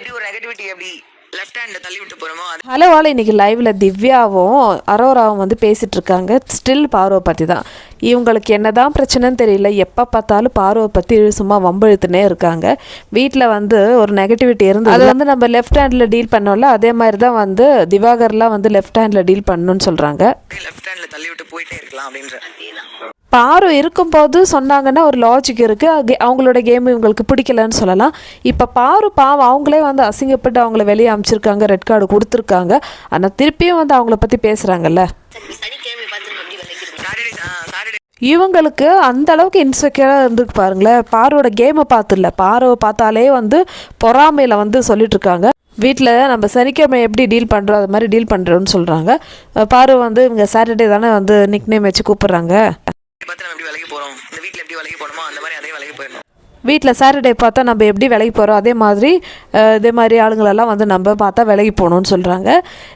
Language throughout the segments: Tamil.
எப்படி ஒரு நெகட்டிவிட்டி எப்படி லெஃப்ட் ஹேண்ட்ல தள்ளி விட்டு போறோமோ அது ஹலோ ஆள் இன்னைக்கு லைவ்ல திவ்யாவும் அரோராவும் வந்து பேசிட்டு இருக்காங்க ஸ்டில் பார்வை பற்றி தான். இவங்களுக்கு என்னதான் பிரச்சனைன்னு தெரியல. எப்போ பார்த்தாலும் பார்வை பற்றி சும்மா வம்பிழுத்துனே இருக்காங்க. வீட்டில் வந்து ஒரு நெகட்டிவிட்டி இருந்து அது வந்து நம்ம லெஃப்ட் ஹேண்டில் டீல் பண்ணோம்ல அதே மாதிரி தான் வந்து திவாகர்லாம் வந்து லெஃப்ட் ஹேண்டில் டீல் பண்ணணும்னு சொல்கிறாங்க லெஃப்ட் ஹேண்ட்ல தள்ளி விட்டு போயிட்டே இருக்கலாம் அப்படின்ற. பாரு இருக்கும்போது சொன்னாங்கன்னா ஒரு லாஜிக் இருக்குது அவங்களோட கேம் இவங்களுக்கு பிடிக்கலன்னு சொல்லலாம். இப்போ பாரு பாவம் அவங்களே வந்து அசிங்கப்பட்டு அவங்கள வெளியே அமைச்சிருக்காங்க ரெட் கார்டு கொடுத்துருக்காங்க. ஆனால் திருப்பியும் வந்து அவங்கள பற்றி பேசுகிறாங்கல்ல இவங்களுக்கு அந்த அளவுக்கு இன்செக்யூராக இருந்துருக்கு பாருங்களேன். பாரோட கேமை பார்த்துல பாரோவை பார்த்தாலே வந்து பொறாமையில் வந்து சொல்லிட்டு இருக்காங்க வீட்டில் நம்ம சனிக்கிழமை எப்படி டீல் பண்ணுறோம் அது மாதிரி டீல் பண்ணுறோன்னு சொல்கிறாங்க பாரு வந்து இவங்க சாட்டர்டே தானே வந்து நிக் நேம் வச்சு கூப்பிட்றாங்க பார்த்து நம்ம எப்படி விலைக்கு போறோம் இந்த வீட்ல எப்படி விலைக்கு போறோமோ அந்த மாதிரி அதே விலைக்கு போயிடணும் வீட்டில் சாட்டர்டே பார்த்தா நம்ம எப்படி விலைக்கு போகிறோம் அதே மாதிரி இதே மாதிரி ஆளுங்களெல்லாம் வந்து நம்ம பார்த்தா விலைக்கு போகணும்னு சொல்கிறாங்க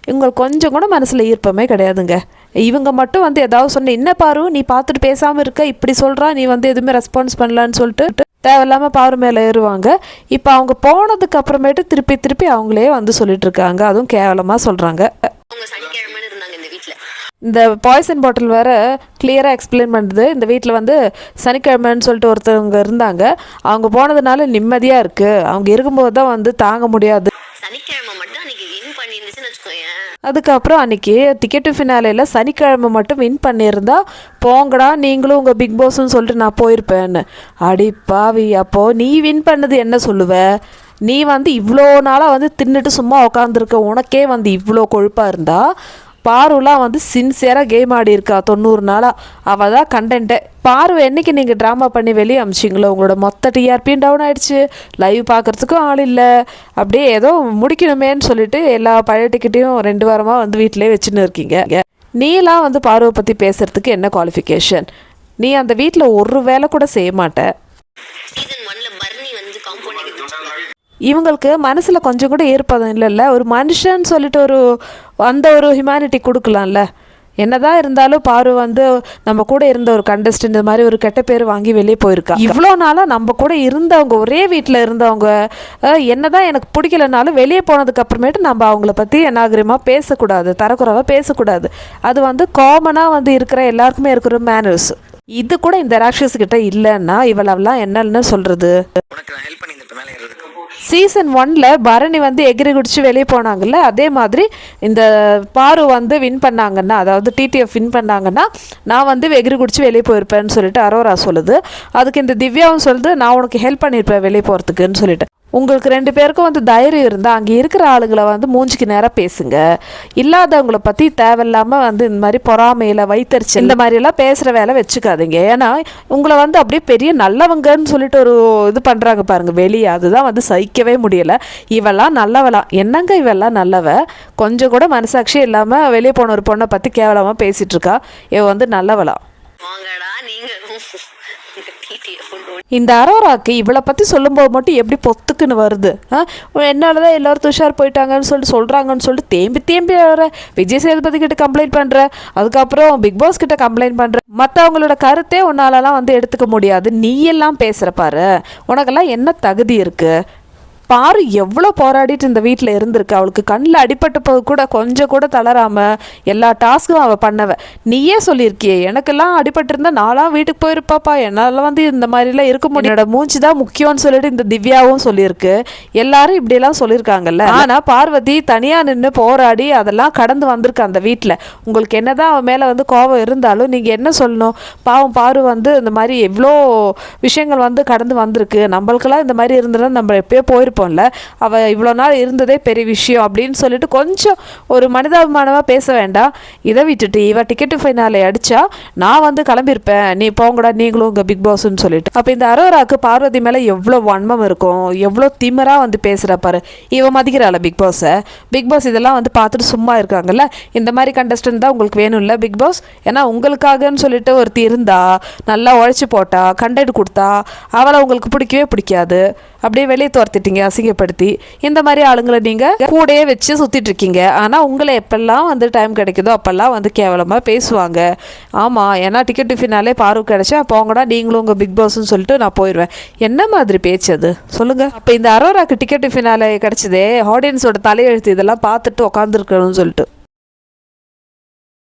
இவங்களுக்கு கொஞ்சம் கூட மனசில் ஈர்ப்பமே கிடையாதுங்க. இவங்க மட்டும் வந்து ஏதாவது சொன்ன என்ன பாரு நீ பார்த்துட்டு பேசாமல் இருக்க இப்படி சொல்கிறா நீ வந்து எதுவுமே ரெஸ்பான்ஸ் பண்ணலான்னு சொல்லிட்டு தேவையில்லாமல் பாரு மேலே ஏறுவாங்க. இப்போ அவங்க போனதுக்கு அப்புறமேட்டு திருப்பி திருப்பி அவங்களே வந்து சொல்லிட்டு இருக்காங்க. அதுவும் கேவலமாக சொல்கிறாங்க அவங்க சனிக்கிழமைன்னு இருந்தாங்க இந்த வீட்டில் இந்த பாய்சன் பாட்டில் வேற கிளியராக எக்ஸ்பிளைன் பண்ணுது. இந்த வீட்டில் வந்து சனிக்கிழமைன்னு சொல்லிட்டு ஒருத்தவங்க இருந்தாங்க. அவங்க போனதுனால நிம்மதியாக இருக்குது அவங்க இருக்கும்போது தான் வந்து தாங்க முடியாது. சனிக்கிழமை மட்டும் அன்னைக்கு வின் பண்ணியிருந்துச்சுன்னு வச்சுக்கோயேன். அதுக்கப்புறம் அன்னைக்கு டிக்கெட்டு ஃபினாலையில் சனிக்கிழமை மட்டும் வின் பண்ணியிருந்தா போங்கடா நீங்களும் உங்கள் பிக் பாஸ்ன்னு சொல்லிட்டு நான் போயிருப்பேன்னு. அடி பாவி அப்போது நீ வின் பண்ணது என்ன சொல்லுவ? நீ வந்து இவ்வளோ நாளாக வந்து தின்னுட்டு சும்மா உக்காந்துருக்க. உனக்கே வந்து இவ்வளோ கொழுப்பாக இருந்தா பாருலாம் வந்து சின்சியராக கேம் ஆடி இருக்கா? தொண்ணூறு நாளாக அவள் தான் கண்டென்ட்டே பாரு என்றைக்கு நீங்கள் ட்ராமா பண்ணி வெளியே அமிச்சிங்களோ? உங்களோட மொத்த டிஆர்பியும் டவுன் ஆகிடுச்சு லைவ் பார்க்குறதுக்கும் ஆள் இல்லை. அப்படியே ஏதோ முடிக்கணுமேன்னு சொல்லிட்டு எல்லா பழைய டிக்கெட்டையும் ரெண்டு வாரமாக வந்து வீட்டிலே வச்சுன்னு இருக்கீங்க. நீலாம் வந்து பார்வை பற்றி பேசுகிறதுக்கு என்ன குவாலிஃபிகேஷன் நீ அந்த வீட்டில் ஒரு வேலை கூட செய்ய மாட்ட சீசன் ஒன்ல பர்னி வந்து காம்பவுண்ட் இவங்களுக்கு மனசில் கொஞ்சம் கூட ஏற்பதம் இல்லைல்ல. ஒரு மனுஷன் சொல்லிட்டு ஒரு அந்த ஒரு ஹியூமனிட்டி கொடுக்கலாம்ல. என்னதான் இருந்தாலும் பாரு வந்து நம்ம கூட இருந்த ஒரு கண்டஸ்டன்ட் இந்த மாதிரி ஒரு கெட்ட பேர் வாங்கி வெளியே போயிருக்கா. இவ்வளோ நாளாக நம்ம கூட இருந்தவங்க ஒரே வீட்டில் இருந்தவங்க என்னதான் எனக்கு பிடிக்கலனாலும் வெளியே போனதுக்கு அப்புறமேட்டு நம்ம அவங்கள பற்றி அநாகரிகமாக பேசக்கூடாது தரக்குறவாக பேசக்கூடாது. அது வந்து காமனாக வந்து இருக்கிற எல்லாருக்குமே இருக்கிற மேனர்ஸ் இது கூட இந்த ராட்சஸ் கிட்ட இல்லைன்னா இவளெல்லாம் என்னன்னு சொல்கிறது உனக்கு நான் ஹெல்ப் பண்ணி இந்த மேலே ஏறதுக்கு சீசன் ஒன்ல பரணி வந்து எகிரி குடிச்சு வெளியே போனாங்கல்ல அதே மாதிரி இந்த பாரு வந்து வின் பண்ணாங்கன்னா அதாவது டிடிஎஃப் வின் பண்ணாங்கன்னா நான் வந்து எகிரி குடிச்சு வெளியே போயிருப்பேன்னு சொல்லிட்டு அரோரா சொல்லுது. அதுக்கு இந்த திவ்யாவும் சொல்லுது நான் உனக்கு ஹெல்ப் பண்ணியிருப்பேன் வெளியே போகிறதுக்குன்னு சொல்லிட்டு. உங்களுக்கு ரெண்டு பேருக்கும் வந்து தைரியம் இருந்தால் அங்கே இருக்கிற ஆளுங்களை வந்து மூஞ்சிக்கு நேராக பேசுங்க. இல்லாதவங்கள பற்றி தேவையில்லாமல் வந்து இந்த மாதிரி பொறாமையில் வைத்தறிச்சு இந்த மாதிரியெல்லாம் பேசுகிற வேலை வச்சுக்காதீங்க. ஏன்னா உங்களை வந்து அப்படியே பெரிய நல்லவங்கன்னு சொல்லிட்டு ஒரு இது பண்ணுறாங்க பாருங்கள் வெளியே. அதுதான் வந்து சகிக்கவே முடியலை. இவெல்லாம் நல்லவலாம் என்னங்க இவெல்லாம் நல்லவ? கொஞ்சம் கூட மனசாட்சி இல்லாமல் வெளியே போன ஒரு பொண்ணை பற்றி கேவலமாக பேசிகிட்ருக்கா இவ வந்து நல்லவலாம் இந்த அரோராக்கு இவளை பற்றி சொல்லும்போது மட்டும் எப்படி பொத்துக்குன்னு வருது? ஆ? தான் எல்லோரும் துஷார் போயிட்டாங்கன்னு சொல்லிட்டு சொல்கிறாங்கன்னு சொல்லிட்டு தேம்பி தேம்பி வர. விஜய் சேதுபதி கிட்ட கம்ப்ளைண்ட் பண்ணுற அதுக்கப்புறம் பிக் பாஸ் கிட்ட கம்ப்ளைண்ட் பண்ணுற மற்றவங்களோட கருத்தே உன்னாலலாம் வந்து எடுத்துக்க முடியாது. நீ எல்லாம் பேசுகிற பாரு. உனக்கெல்லாம் என்ன தகுதி இருக்குது பாரு எவ்வளோ போராடிட்டு இந்த வீட்டில் இருந்திருக்கு. அவளுக்கு கண்ணில் அடிபட்ட போது கூட கொஞ்சம் கூட தளராமல் எல்லா டாஸ்க்கும் அவள் பண்ணவ. நீயே சொல்லியிருக்கியே எனக்கெல்லாம் அடிபட்டிருந்தா நான்லாம் வீட்டுக்கு போயிருப்பாப்பா. என்னால் வந்து இந்த மாதிரிலாம் இருக்க முடியும் என்னோட மூச்சு தான் முக்கியம்னு சொல்லிட்டு இந்த திவ்யாவும் சொல்லியிருக்கு. எல்லாரும் இப்படியெல்லாம் சொல்லியிருக்காங்கல்ல. ஆனால் பார்வதி தனியாக நின்று போராடி அதெல்லாம் கடந்து வந்திருக்கு அந்த வீட்டில் உங்களுக்கு என்னதான் அவன் மேலே வந்து கோபம் இருந்தாலும் நீங்கள் என்ன சொல்லணும்? பாவம் பாரு வந்து இந்த மாதிரி எவ்வளோ விஷயங்கள் வந்து கடந்து வந்திருக்கு. நம்மளுக்கெல்லாம் இந்த மாதிரி இருந்ததுன்னா நம்ம எப்பயோ இருப்போம்ல. அவள் இவ்வளோ நாள் இருந்ததே பெரிய விஷயம் அப்படின்னு சொல்லிட்டு கொஞ்சம் ஒரு மனிதாபிமானமாக பேச வேண்டாம். இதை விட்டுட்டு இவன் டிக்கெட்டு ஃபைனாலே அடிச்சா நான் வந்து கிளம்பியிருப்பேன். நீ போங்கடா நீங்களும் உங்கள் பிக் பாஸ்ன்னு சொல்லிட்டு. அப்போ இந்த அரோராக்கு பார்வதி மேலே எவ்வளோ வன்மம் இருக்கும். எவ்வளோ திமராக வந்து பேசுகிற பாரு. இவன் மதிக்கிறாள் பிக் பாஸை பிக் பாஸ் இதெல்லாம் வந்து பார்த்துட்டு சும்மா இருக்காங்கல்ல. இந்த மாதிரி கண்டஸ்டன்ட் தான் உங்களுக்கு வேணும்ல பிக் பாஸ் ஏன்னா உங்களுக்காகன்னு சொல்லிட்டு ஒருத்தி இருந்தா நல்லா உழைச்சி போட்டா கண்டென்ட் கொடுத்தா அவளை உங்களுக்கு பிடிக்கவே பிடிக்காது. அப்படியே வெளியே துரத்திட்டீங்க அசிங்கப்படுத்தி. இந்த மாதிரி ஆளுங்களை நீங்கள் கூடயே வச்சு சுற்றிட்டு இருக்கீங்க. ஆனால் உங்களை எப்பெல்லாம் வந்து டைம் கிடைக்குதோ அப்போல்லாம் வந்து கேவலமாக பேசுவாங்க. ஆமாம் ஏன்னா டிக்கெட் டிஃபினாலே பார்வை கிடச்சா போங்கடா நீங்களும் உங்கள் பிக் பாஸ்ன்னு சொல்லிட்டு நான் போயிடுவேன் என்ன மாதிரி பேச்சு அது? சொல்லுங்கள் அப்போ இந்த அரோராக்கு டிக்கெட் டிஃபினாலே கிடச்சதே ஆடியன்ஸோட தலையெழுத்து இதெல்லாம் பார்த்துட்டு உட்காந்துருக்கணும்னு சொல்லிட்டு.